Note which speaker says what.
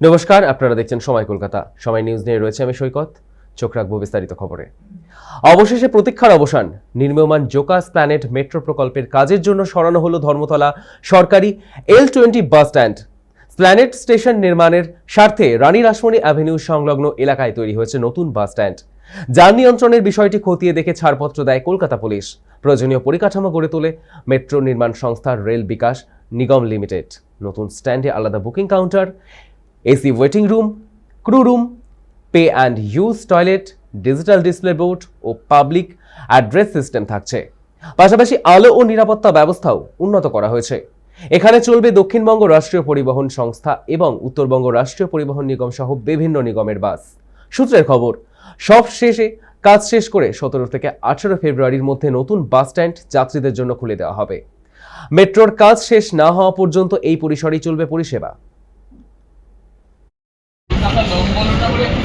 Speaker 1: নমস্কার, আপনারা দেখছেন সময় কলকাতা। সময় নিউজ নিয়ে রয়েছে আমি সৈকত। চোখ রাখব বিস্তারিত খবরে। অবশেষে প্রতীক্ষার অবসান। নির্মীয়মান জোকাস প্ল্যানেট মেট্রো প্রকল্পের কাজের জন্য সরানো হলো ধর্মতলা সরকারি L twenty bus stand planet station নির্মাণের স্বার্থে রানী রাসমণি অ্যাভিনিউ সংলগ্ন এলাকায় তৈরি হয়েছে নতুন বাস স্ট্যান্ড যান নিয়ন্ত্রণের বিষয়টি খতিয়ে দেখে ছাড়পত্র দেয় কলকাতা পুলিশ। প্রয়োজনীয় পরিকাঠামো গড়ে তোলে মেট্রো নির্মাণ সংস্থা রেল বিকাশ নিগম লিমিটেড নতুন স্ট্যান্ডে আলাদা booking counter AC waiting room, crew room, pay and use toilet, digital display board O public address system থাকছে। পাশাপাশি আলো ও নিরাপত্তা ব্যবস্থাও উন্নত করা হয়েছে। এখানে চলবে দক্ষিণবঙ্গ রাষ্ট্রীয় পরিবহন সংস্থা এবং উত্তরবঙ্গ রাষ্ট্রীয় পরিবহন নিগম সহ বিভিন্ন নিগমের বাস। সূত্রের খবর, সব শেষে কাজ শেষ করে সতেরো থেকে আঠেরো ফেব্রুয়ারির মধ্যে নতুন বাস স্ট্যান্ড যাত্রীদের জন্য খুলে দেওয়া হবে। মেট্রোর কাজ শেষ না হওয়া পর্যন্ত এই পরিসরেই চলবে পরিষেবা। নম্বরটা বলে